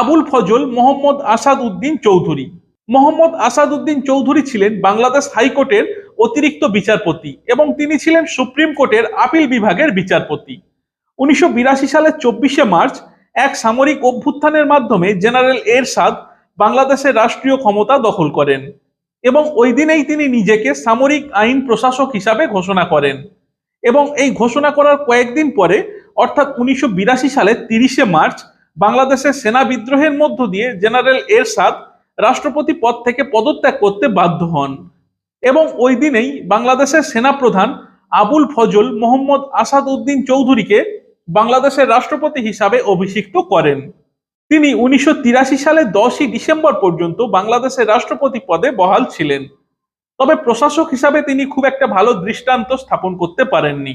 আবুল ফজল মোহাম্মদ আসাদ উদ্দিন চৌধুরী। মোহাম্মদ আসাদ উদ্দিন চৌধুরী ছিলেন বাংলাদেশ হাইকোর্টের অতিরিক্ত বিচারপতি এবং তিনি ছিলেন সুপ্রিম কোর্টের আপিল বিভাগের বিচারপতি। উনিশশো সালের চব্বিশে মার্চ এক সামরিক অভ্যুত্থানের মাধ্যমে জেনারেল এরশাদ বাংলাদেশের রাষ্ট্রীয় ক্ষমতা দখল করেন এবং ওই দিনেই তিনি নিজেকে সামরিক আইন প্রশাসক হিসাবে ঘোষণা করেন এবং এই ঘোষণা করার কয়েকদিন পরে, অর্থাৎ উনিশশো বিরাশি সালের তিরিশে মার্চ বাংলাদেশের সেনা বিদ্রোহের মধ্য দিয়ে জেনারেল এরশাদ রাষ্ট্রপতি পদ থেকে পদত্যাগ করতে বাধ্য হন। এবং ওই দিনেই বাংলাদেশের সেনাপ্রধান আবুল ফজল মোহাম্মদ আসাদ উদ্দিন চৌধুরীকে বাংলাদেশের রাষ্ট্রপতি হিসাবে অভিষিক্ত করেন। তিনি উনিশশো সালের দশই ডিসেম্বর পর্যন্ত বাংলাদেশের রাষ্ট্রপতি পদে বহাল ছিলেন। তবে প্রশাসক হিসাবে তিনি খুব একটা ভালো দৃষ্টান্ত স্থাপন করতে পারেননি।